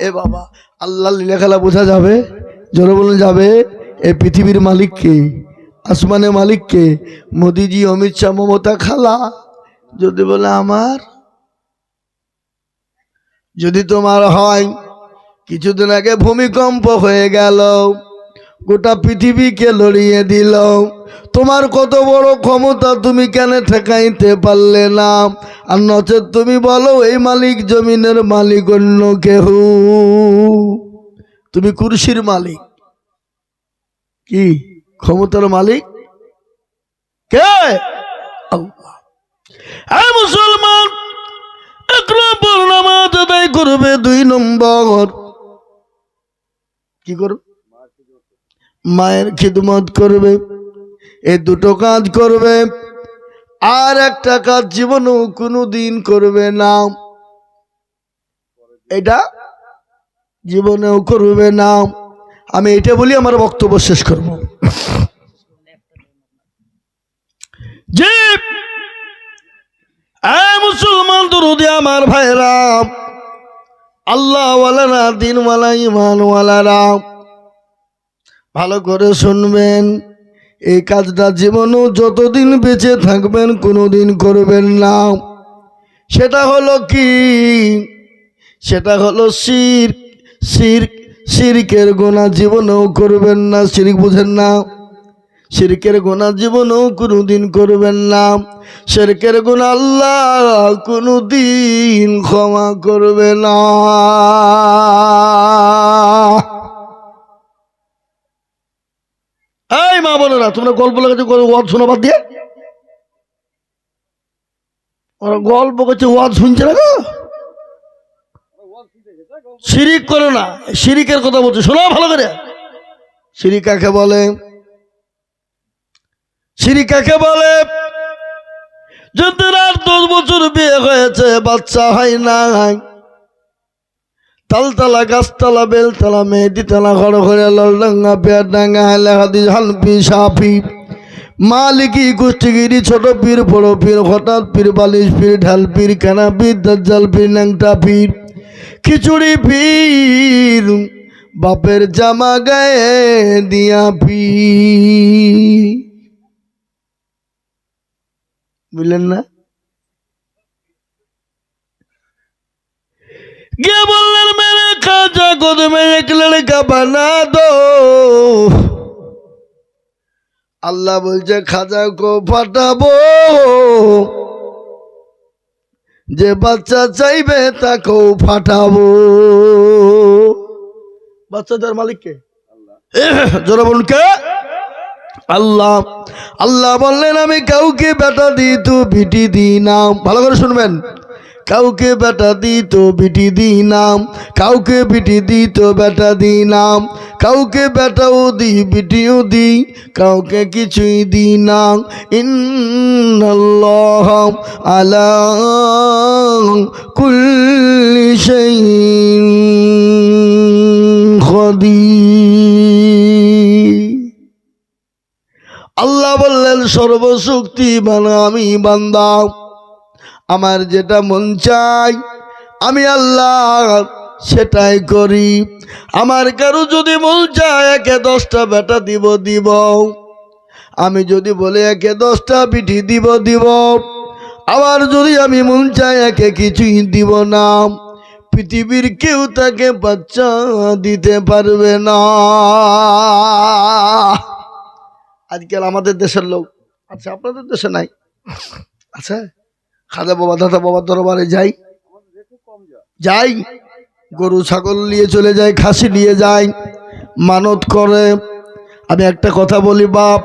এ বাবা আল্লাহ লীলাখেলা বোঝা যাবে? জোরে বলুন, যাবে? এ পৃথিবীর মালিককে আসমানের মালিককে মোদিজি, অমিত শাহ, মমতা খালা? যদি বলে আমার, যদি তোমার হয়, কিছুদিন আগে ভূমিকম্প হয়ে গেল। গোটা পৃথিবীকে লড়িয়ে দিল তোমার কত বড় ক্ষমতা তুমি কেন ঠেকাইতে পারলে না? আর নচেত তুমি বলো, এই মালিক জমিনের মালিক অন্য কেহ? তুমি কুরসির মালিক। কি? ক্ষমতার মালিক? কে? মুসলমান, এক নম্বর নামাজ করবে দুই নম্বর। কি করবে? মায়ের খিদমত করবে এই দুটো কাজ করবে, আর একটা কাজ জীবনেও কোনো দিন করবে না। এটা জীবনেও করবে না। আমি এটা বলি, আমার বক্তব্য শেষ করব। যে মুসলমান দরুদি আমার ভাইরা, আল্লাহওয়ালারা, দিনওয়ালা ইমানওয়ালারা ভালো করে শুনবেন। এই কাজটা জীবনও যতদিন বেঁচে থাকবেন, কোনোদিন করবেন না। সেটা হলো কি? সেটা হলো শির। শির, শিরকের গোনা জীবনেও করবেন না, শিরিক বুঝেন না। শিরকের গোনা জীবনেও কোনোদিন করবেন না। শিরকের গোনা আল্লাহ কোনো দিন ক্ষমা করবে না। এই মা বোনেরা, তোমরা গল্প লাগাচ্ছ ওয়াজ শোনা বাদ দিয়ে। ওরা গল্প করছে, ওয়াজ শুনছে না গো? শিরিক করো না, শিরিকের কথা বলছে। শোনো ভালো করে। শিরিক কাকে বলে? শিরিক কাকে বলে? যদি আর দশ বছর বিয়ে হয়েছে, বাচ্চা হয় না তালতলা, গাছতলা, বেলতলা, মেহেদিতলা ঘর ঘরে ললডাঙ্গা পেয়ার ডাঙ্গা হেলে হাদি হালপি সাফি মালিকি, কুষ্টিগিরি ছোট পীর বড় পীর হঠাৎ পীর বালিশ পীর ঢাল পীর কানা পীর দাজ্জাল পীর ন্যাংটা পীর খিচুড়ি পীর বাপের জামা গায়ে দিয়া পীর। বুঝলেন না? বললেন মেরে খাজা গোদ में एक लड़का बना दो আল্লাহ বলছে খাজা কো ফাটাবো যে বাচ্চা চাইবে তাকেও ফাটাবো বাচ্চাদের মালিক কে জোরে বলুন কে আল্লাহ আল্লাহ বললেন আমি কাউকে বেটা দিই তো বিটি দিই নাম ভালো করে শুনবেন কাউকে বেটা দিই তো বিটি দিই নাম কাউকে বিটি দিই তো বেটা দিই নাম কাউকে বেটাও দিই বিটিও দিই কাউকে কিছুই দিই না ইন্নাল্লাহ আলা কুল্লি শাইইন আল্লাহ বললেন, সর্বশক্তিমান আমি বান্দা। আমার যেটা মন চাই, আমি আল্লাহ সেটাই করি। আমার কারও যদি মন চায়, একে দশটা বেটা দিব দিব। আমি যদি বলে, একে দশটা পিঠি দিব দিব। আবার যদি আমি মন চাই, একে কিছুই দিব না। পৃথিবীর কেউ তাকে বাচ্চা দিতে পারবে না। আজকাল আমাদের দেশের লোক আচ্ছা আপনাদের দেশে নাই? আচ্ছা খাদা বাবা, দাদা বাবা দরবারে যাই। যাই, গরু, ছাগল নিয়ে চলে যায় খাসি নিয়ে যায় মানত করে। আমি একটা কথা বলি, বাপ,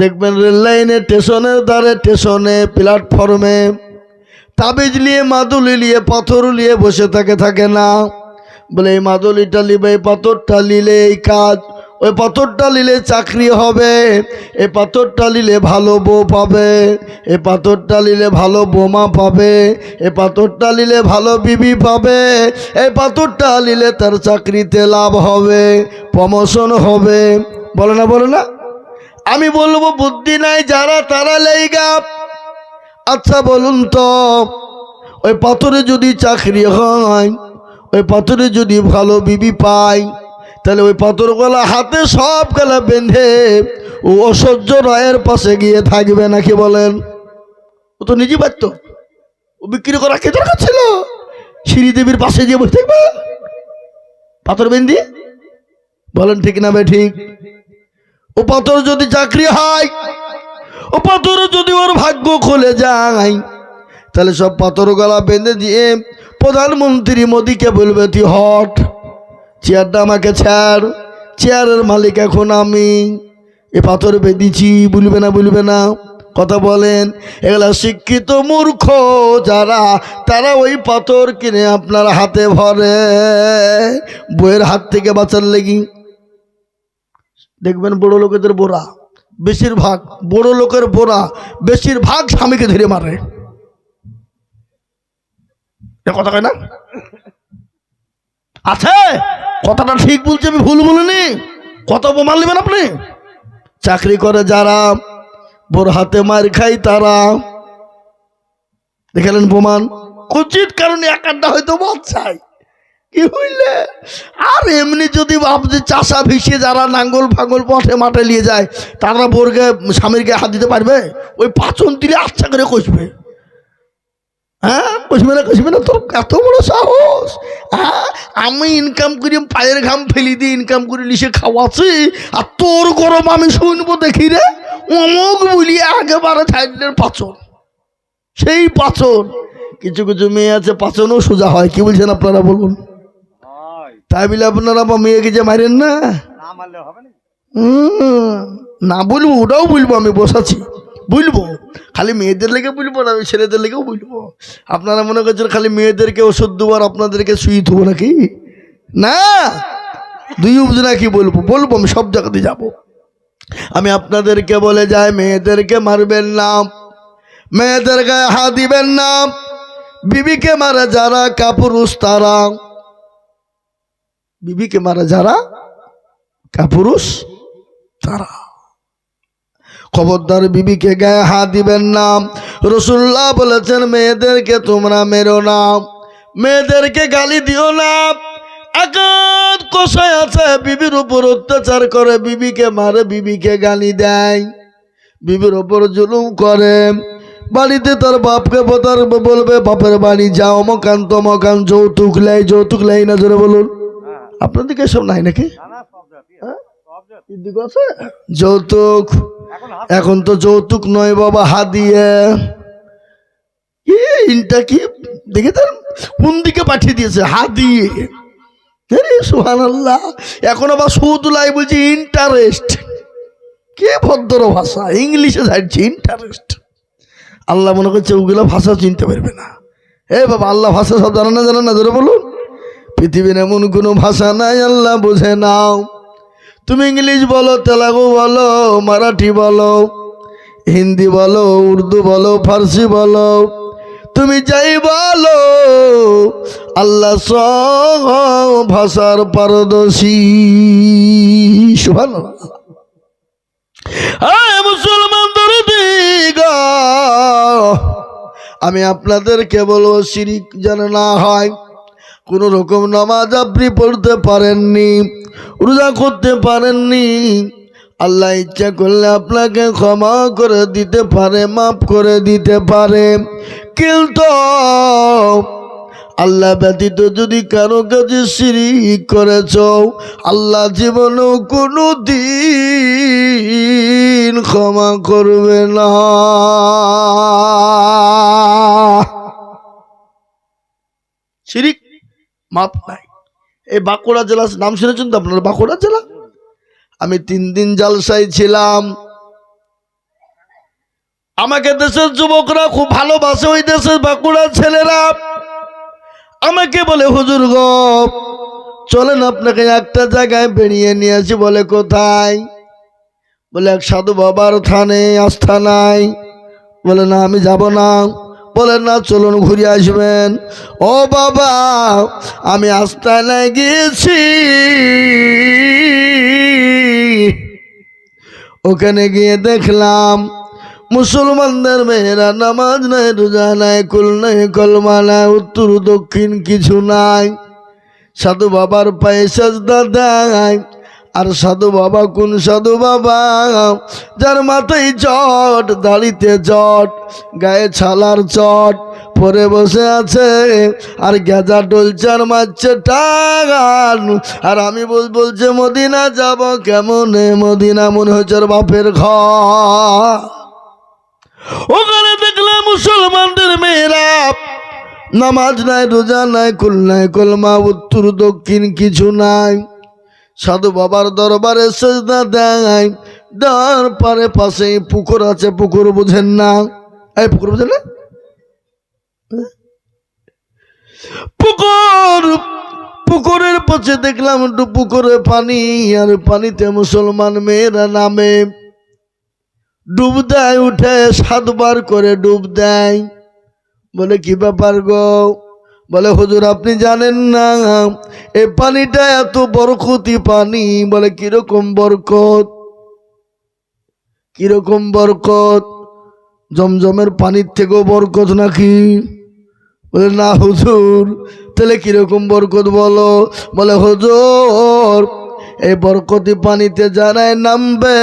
দেখবেন রেল লাইনে, স্টেশনের দ্বারে স্টেশনে, প্ল্যাটফর্মে তাবিজ নিয়ে, মাদুলি নিয়ে, পাথর নিয়ে বসে থাকে থাকে না। বলে, এই মাদুলিটা নিবে, এই পাথরটা নিলে এই কাজ ওই পাথরটা নিলে চাকরি হবে, এ পাথরটা নিলে ভালো বউ পাবে, এ পাথরটা নিলে ভালো বোমা পাবে, এ পাথরটা নিলে ভালো বিবি পাবে এই পাথরটা নিলে তার চাকরিতে লাভ হবে প্রমোশন হবে। বলে না, বলো না? আমি বলব বুদ্ধি নাই যারা, তারা লেগা আচ্ছা বলুন তো, ওই পাথরে যদি চাকরি হয়, ওই পাথরে যদি ভালো বিবি পাই তাহলে ওই পাথর গলা হাতে সব গলা বেঁধে ও অসহ্য রায়ের পাশে গিয়ে থাকবে নাকি বলেন? ও তো নিজে পারত ও বিক্রি করা কে দরকার ছিল? শ্রীদেবীর পাশে গিয়ে বসে থাকবে? পাথর বেঁধে? বলেন ঠিক না বে ঠিক। ও পাথর যদি চাকরি হয়, ও পাথর যদি ওর ভাগ্য খুলে যায়, তাহলে সব পাথর গলা বেঁধে দিয়ে প্রধানমন্ত্রী মোদীকে বলবে, তুই হট। চেয়ারটা আমাকে ছাড়। চেয়ারের মালিক এখন আমি। এ পাথর বেঁধেছি, বলবে না বলবে না। কথা বলেন, এগুলা শিক্ষিত মূর্খ যারা, তারা ওই পাথর কিনে আপনার হাতে ভরে। বইয়ের হাত থেকে বাঁচার লেগি। দেখবেন বড় লোকেদের বোরা, বেশিরভাগ, বড় লোকের বোরা, বেশিরভাগ স্বামীকে ধরে মারে। কথা কয় না? আছে? কথাটা ঠিক বলছি, আমি ভুল বলিনি। কত প্রমাণ নেবেন আপনি? চাকরি করে যারা, বোর হাতে মার খাই তারা। দেখালেন প্রমাণ উচিত কারণে এক আড্ডা হয়তো বাচ্চাই কি হইলে? আর এমনি যদি ভাবছে চাষা ভিসিয়ে যারা নাঙ্গল ফাঙ্গল পথে মাঠে নিয়ে যায়, তারা বোরকে স্বামীর গায়ে হাত দিতে পারবে? ওই পাচন দিলে আচ্ছা করে কষবে। হ্যাঁ কষবে না কষবে না তোর এত বড় সাহস। হ্যাঁ আমি ইনকাম করি পায়ের ঘাম ফেলি দিয়ে ইনকাম করে লিসে খাওয়াছি আর তোর গরম আমি শুনব দেখি রে। অমুক বলি একেবারে থাইল্যান্ডের পাচন। সেই পাচন। কিছু কিছু মেয়ে আছে পাচনও সোজা হয়। কি বলছেন আপনারা বলুন। তাই বলে আপনারা বা মেয়েকে যে মারেন না? না বলব ওটাও বলব আমি বসাচ্ছি। বলব? খালি মেয়েদের লেগে বলব না ছেলেদের লেগেও বলব? আপনারা মনে করছেন খালি মেয়েদেরকে ওষুধ দেবো আর আপনাদেরকে শুয়ে দেবো নাকি? না! দুই অবধি নাকি বলব? বলব, আমি সব জায়গাতে যাব। আমি আপনাদেরকে বলে যাই, মেয়েদেরকে মারবেন না। মেয়েদের গায়ে হাত দিবেন না। বিবিকে মারা যারা কাপুরুষ, তারা। বিবিকে মারা যারা কাপুরুষ, তারা। খবরদার বিবিকে গায়ে হাত দিবেন না। রসুল্লাহ বলেছেন মেয়েদেরকে তোমরা মেরো না। মেয়েদেরকে গালি দিও না। আকাত কষায় আছে বিবির উপর অত্যাচার করে বিবিকে মারে বিবিকে গালি দেয়। বিবির ওপর জুলুম করে। বাড়িতে তার বাপকে তার বলবে বাপের বাড়ি যাও মকান তমকান যৌতুক লাই যৌতুক লাই না জোরে বলুন। আপনাদেরকে সব নাই নাকি? হ্যাঁ? যৌতুক। এখন তো যৌতুক নয় বাবা হাদিয়ে ইনটা কি দেখে তার কোন দিকে পাঠিয়ে দিয়েছে? হাদিয়ে সুহান আল্লাহ এখন আবার সৌদুলাই বলছি ইন্টারেস্ট কে ভদ্র ভাষা? ইংলিশে ছাড়ছে ইন্টারেস্ট আল্লাহ মনে করছে ওগুলো ভাষা চিনতে পারবে না। এ বাবা, আল্লাহ ভাষা সব জানা না জানা না ধরে বলুন। পৃথিবীর এমন কোনো ভাষা নাই, আল্লাহ বুঝে নাও। তুমি ইংলিশ বলো, তেলাগু বলো, মারাঠি বলো, হিন্দি বলো, উর্দু বলো, ফার্সি বলো, তুমি যাই বলো, আল্লাহ ভাষার পারদর্শী। সুভান মুসলমান আমি আপনাদেরকে বলব, শিরিক যেন না হয়। কোন রকম নামাজ আপনি পড়তে পারেননি, রোজা করতে পারেননি। আল্লাহ ইচ্ছা করলে আপনাকে ক্ষমা করে দিতে পারে, মাফ করে দিতে পারে। কিন্তু আল্লাহ ব্যতীত যদি কারও কাছে শিরিক করেছ, আল্লাহ জীবনেও কোনো দিন ক্ষমা করবে না। শিরিক মাপ নাই এই বাঁকুড়া জেলা, নাম শুনেছেন তো আপনার? বাঁকুড়া জেলা? আমি তিন দিন জালসায় ছিলাম। আমাকে দেশের যুবকরা খুব ভালোবাসে ওই দেশের বাঁকুড়ার ছেলেরা। আমাকে বলে, হুজুর গো, চলেন আপনাকে একটা জায়গায় বেরিয়ে নিয়ে আসি, বলে কোথায়? বলে, এক সাধু বাবার থানে, আস্থা নাই। বলে, না, আমি যাব না। বলে না, চলুন ঘুরে আসবেন। ও বাবা, আমি আস্তানায় গিয়েছি। ওখানে গিয়ে দেখলাম মুসলমানদের মেয়েরা নামাজ নাই, রোজা নাই, কুল নাই, কলমা নাই, উত্তর, দক্ষিণ কিছু নাই। সাধু বাবার পায়ে সাজদা দেয়। আর সাধু বাবা, কোন সাধু বাবা? যার মাথায় চট দাড়িতে চট গায়ে ছালার চট, পরে বসে আছে আর গেজা ডলচার মারছে টাগান। আর আমি বল বলছে, মদিনা যাব কেমন? মদিনা মনে হচ্ছে বাপের ঘর। ওখানে দেখলে মুসলমানদের মেয়েরা নামাজ নাই, রোজা নাই, কুল নাই, কলমা, উত্তর, দক্ষিণ, কিছু নাই। সাধু বাবার দরবারে সেজদা দেয়। দেওয়ার পারে পাশে পুকুর আছে, পুকুর বুঝেন না। এই পুকুর বুঝেন না? পুকুর! পুকুরের পাশে দেখলাম একটু পুকুরে পানি, আর পানিতে মুসলমান মেয়েরা নামে। ডুব দেয়, উঠে সাতবার করে ডুব দেয়। বলে, কি ব্যাপার গো? বলে, হুজুর, আপনি জানেন না এই পানিটা এত বরকতি পানি। বলে, কীরকম বরকত? কীরকম বরকত? জমজমের পানির থেকেও বরকত নাকি? বলে, না হুজুর, তাহলে কীরকম বরকত বলো? বলে, হুজুর, এই বরকতি পানিতে যারাই নামবে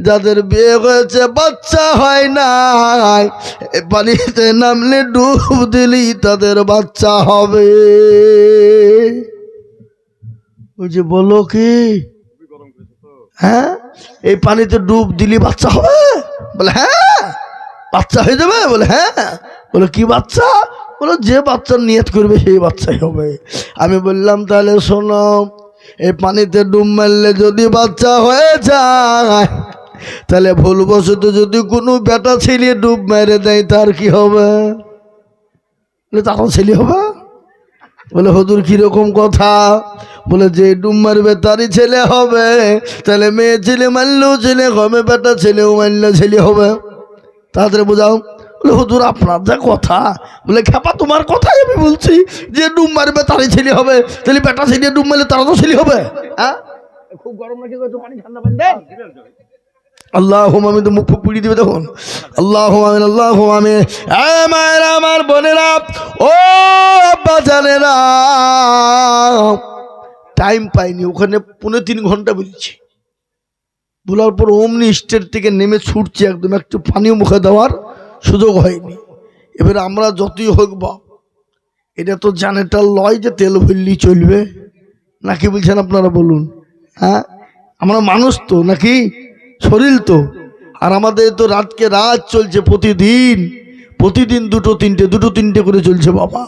যাদের বিয়ে হয়েছে, বাচ্চা হয় না পানিতে নামলে ডুব দিলি তাদের বাচ্চা হবে। ওই যে বলো কি? হ্যাঁ? এই পানিতে ডুব দিলি বাচ্চা হবে? বলে হ্যাঁ? বাচ্চা হয়ে যাবে? বলে হ্যাঁ? বলে, কি বাচ্চা? বলো, যে বাচ্চা নিয়ত করবে, সেই বাচ্চাই হবে। আমি বললাম, তাহলে শোনো, এই পানিতে ডুব মারলে যদি বাচ্চা হয়ে যায় তাহলে ভুলবশত যদি কোনো বেটা ছেলে ডুব মেরে দেয়, তার কি হবে? তখন ছেলে হবে। বলে হদুর কীরকম কথা? বলে, যে ডুব মারবে, তারই ছেলে হবে। তাহলে মেয়ে ছেলে মারলেও ছেলে হবে বেটা ছেলেও মারলে ছেলে হবে। তাড়াতাড়ি বোঝাও। বলে, হুজুর, আপনার যা কথা, বলে, খেপা, তোমার কথাই আমি বলছি, যে ডুব মারবে, তারই ছেলে হবে। তাহলে বেটা ছেলে ডুব মারলে তারা তো ছেলে হবে। হ্যাঁ? খুব গরম নাকি পানি ঠান্ডা পানি আল্লাহ আমি তো মুখ পুড়িয়ে দিবে তখন। আল্লাহ আমিন আল্লাহ আমি মায়ের, আমার বোনেরা, ও আব্বা জানেরা টাইম পাইনি, ওখানে পৌনে তিন ঘণ্টা বলেছি বলার পর অমনি স্টেট থেকে নেমে ছুটছি একদম, একটু পানিও মুখে দেওয়ার সুযোগ হয়নি। এবারে আমরা যতই হোক বা এটা তো জানেটা লয় যে তেল ভরলি চলবে। নাকি বলছেন আপনারা বলুন? হ্যাঁ? আমরা মানুষ তো, নাকি? শরীর তো। আর আমাদের তো রাতকে রাত চলছে প্রতিদিন। প্রতিদিন দুটো তিনটে দুটো তিনটে করে চলছে বাবা।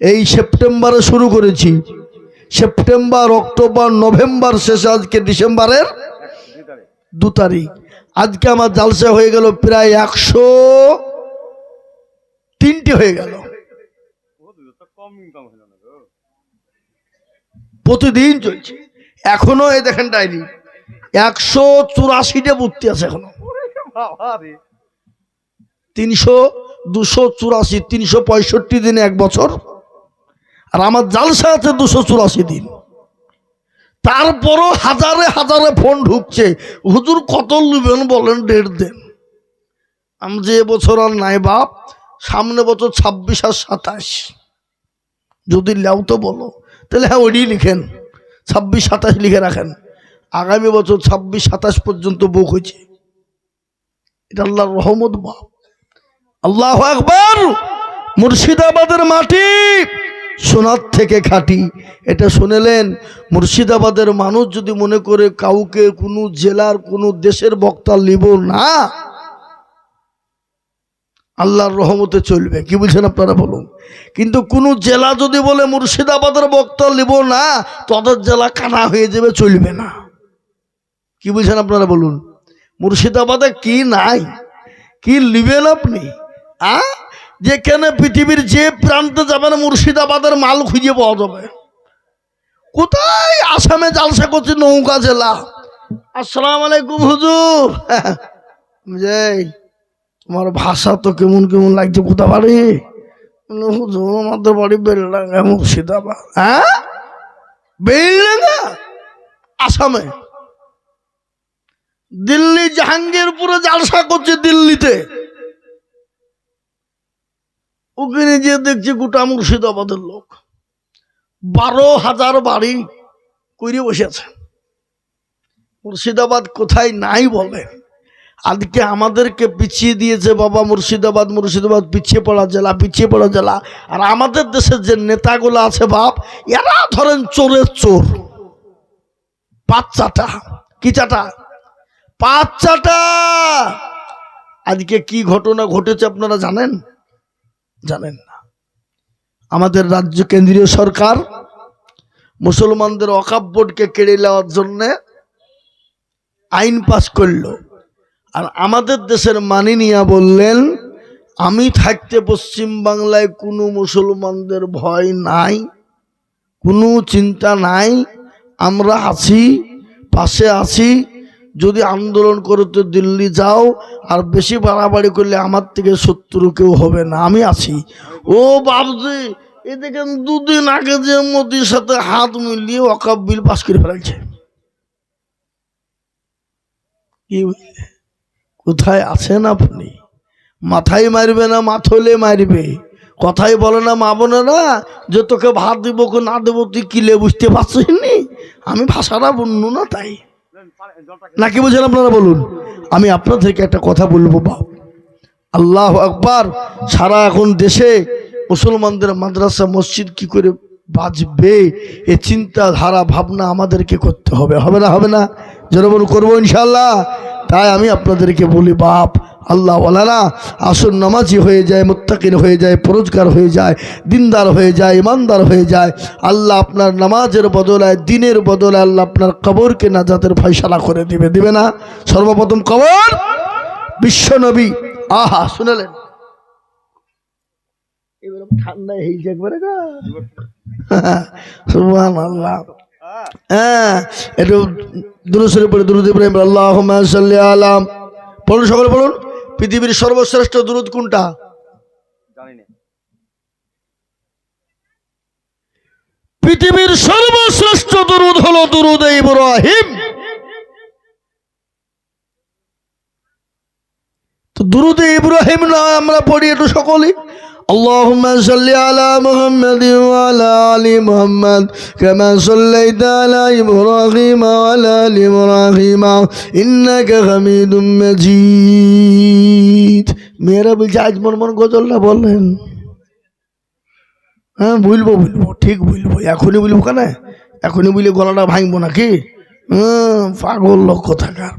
এই সেপ্টেম্বরে শুরু করেছি। সেপ্টেম্বর, অক্টোবর, নভেম্বর শেষে আজকে ডিসেম্বরের দু তারিখ। আজকে আমার জালসা হয়ে গেল প্রায় একশো তিনটে হয়ে গেল। প্রতিদিন চলছে। এখনও এই দেখেন ডায়েরি একশো চুরাশিটা মূর্তি আছে এখনও। তিনশো দুশো চুরাশি তিনশো পঁয়ষট্টি দিনে এক বছর। আর আমার জালসা আছে দুশো চুরাশি দিন। তারপরও হাজারে হাজারে ফোন ঢুকছে। হুজুর কত নেবেন বলেন ডেট দেন। আমি যে বছর আর নাই বাপ সামনে বছর ছাব্বিশ আর সাতাশ। যদি লেও তো বলো। তাহলে হ্যাঁ ওইটাই লিখেন। ছাব্বিশ সাতাশ লিখে রাখেন। আগামী বছর ছাব্বিশ, সাতাশ পর্যন্ত বুক হয়েছে। এটা আল্লাহর রহমত বাপ। আল্লাহ আকবর! মুর্শিদাবাদের মাটি সোনার থেকে খাঁটি। এটা শুনেলেন, মুর্শিদাবাদের মানুষ যদি মনে করে কাউকে কোনো জেলার, কোনো দেশের বক্তা লিব না, আল্লাহর রহমতে চলবে। কি বলছেন আপনারা বলুন? কিন্তু কোনো জেলা যদি বলে মুর্শিদাবাদের বক্তা লিব না তাদের জেলা কানা হয়ে যাবে, চলবে না। কি বলছেন আপনারা বলুন? মুর্শিদাবাদে কি নাই? কি লিবেন আপনি? আ? যেখানে পৃথিবীর যে প্রান্তে যাবেন মুর্শিদাবাদের মাল খুঁজে পাওয়া যাবে। কোথায় আসামে জালসা করছে নৌকা জেলা? আসসালাম আলাইকুম হুজুর। যে তোমার ভাষা তো কেমন কেমন লাগছে কোথা বাড়ি? হুজুর, আমাদের বাড়ি বেলডাঙ্গা মুর্শিদাবাদ। হ্যাঁ? বেলডাঙ্গা? আসামে। দিল্লি জাহাঙ্গীরপুরে জালসা করছে দিল্লিতে। ওখানে যে দেখছি গোটা মুর্শিদাবাদের লোক। বারো হাজার বাড়ি করে বসেছে। মুর্শিদাবাদ কোথায় নাই বলে। আজকে আমাদেরকে পিছিয়ে দিয়েছে বাবা মুর্শিদাবাদ মুর্শিদাবাদ পিছিয়ে পড়া জেলা, পিছিয়ে পড়া জেলা। আর আমাদের দেশের যে নেতাগুলো আছে বাপ, এরা ধরেন চোরের চোর। পাঁচ চাটা কি চাটা? পাঁচ চাটা আজকে কি ঘটনা ঘটেছে আপনারা জানেন? জানেন না। আমাদের রাজ্য কেন্দ্রীয় সরকার মুসলমানদের অকাপ বোর্ডকে কেড়ে নেওয়ার জন্য আইন পাস করল। আর আমাদের দেশের মানিনিয়া বললেন, আমি থাকতে পশ্চিম বাংলায় কোনো মুসলমানদের ভয় নাই, কোনো চিন্তা নাই। আমরা আছি, পাশে আছি যদি আন্দোলন করতে দিল্লি যাও, আর বেশি বাড়াবাড়ি করলে আমার থেকে শত্রু কেউ হবে না। আমি আছি। ও বাবজি এ দেখেন দুদিন আগে যে মোদির সাথে হাত মিলিয়ে অকাপ বিল পাস করে বুঝলে? কোথায় আছেন আপনি? মাথায় মারবে না, মাথলে মারবে? কথাই বলে না মা বোনেরা যে তোকে ভাত দিব না দেবো, তুই কিলে বুঝতে পারছিস আমি ভাষাটা বললু না তাই। নাকি বুঝেন আপনারা বলুন? আমি আপনাদেরকে একটা কথা বলব বা আল্লাহ আকবার, সারা এখন দেশে মুসলমানদের মাদ্রাসা, মসজিদ কি করে বাঁচবে এ চিন্তাধারা, ভাবনা আমাদেরকে করতে হবে। হবে না হবে না? যেরকম করব ইনশাল্লাহ তাই আমি আপনাদেরকে বলি, বাপ, আল্লাহ ওলারা আসন নামাজি হয়ে যায় মুত্তাকির হয়ে যায়, পরোজগার হয়ে যায়, দিনদার হয়ে যায়, ইমানদার হয়ে যায়। আল্লাহ আপনার নামাজের বদলায়, দিনের বদলায় আল্লাহ আপনার কবরকে নাজাতের ফয়সালা করে দিবে। দিবে না? সর্বপ্রথম কবর? বিশ্বনবী আহা, শুনলেন? ঠান্ডায় হয়েছে একবারে আল্লাহ হ্যাঁ একটু দুরুসরে পড়ে দুরুদ ইব্রাহিম আল্লাহ সাল্লি আলাম বলুন সকলে বলুন পৃথিবীর সর্বশ্রেষ্ঠ দুরুদ কোনটা? পৃথিবীর সর্বশ্রেষ্ঠ দুরুদ হলো দুরুদ ইব্রাহিম। তো দুরুদে ইব্রাহিম না আমরা পড়ি একটু সকলেই? اللهم صل على محمد وعلى ال محمد كما صليت على ابراهيم وعلى ال ابراهيم انك حميد مجيد মেয়েরা বলছে আজ মন মন গজলটা বললেন হ্যাঁ বলবো বলবো ঠিক বলবো এখনই বলবো কেন এখনই বলে গলাটা ভাঙবো নাকি হ্যাঁ পাগল লক্ষ্য থাকার